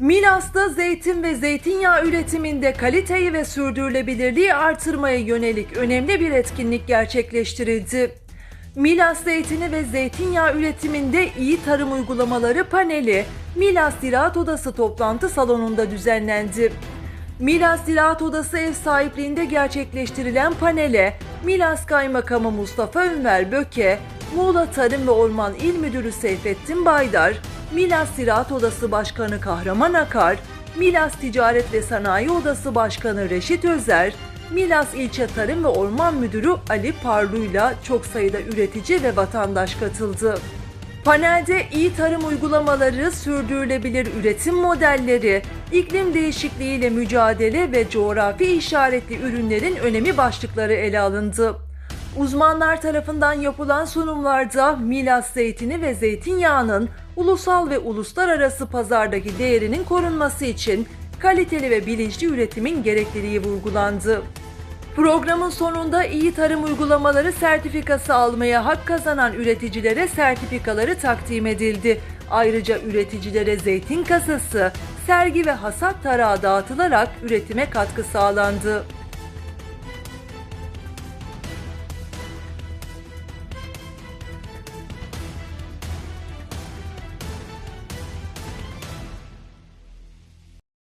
Milas'ta zeytin ve zeytinyağı üretiminde kaliteyi ve sürdürülebilirliği artırmaya yönelik önemli bir etkinlik gerçekleştirildi. Milas zeytini ve zeytinyağı üretiminde iyi tarım uygulamaları paneli Milas Ziraat Odası toplantı salonunda düzenlendi. Milas Ziraat Odası ev sahipliğinde gerçekleştirilen panele Milas Kaymakamı Mustafa Ünver Böke, Muğla Tarım ve Orman İl Müdürü Seyfettin Baydar, Milas Ziraat Odası Başkanı Kahraman Akar, Milas Ticaret ve Sanayi Odası Başkanı Reşit Özer, Milas İlçe Tarım ve Orman Müdürü Ali Parlu'yla çok sayıda üretici ve vatandaş katıldı. Panelde iyi tarım uygulamaları, sürdürülebilir üretim modelleri, iklim değişikliğiyle mücadele ve coğrafi işaretli ürünlerin önemi başlıkları ele alındı. Uzmanlar tarafından yapılan sunumlarda Milas zeytini ve zeytinyağının ulusal ve uluslararası pazardaki değerinin korunması için kaliteli ve bilinçli üretimin gerekliliği vurgulandı. Programın sonunda iyi tarım uygulamaları sertifikası almaya hak kazanan üreticilere sertifikaları takdim edildi. Ayrıca üreticilere zeytin kasası, sergi ve hasat tarağı dağıtılarak üretime katkı sağlandı.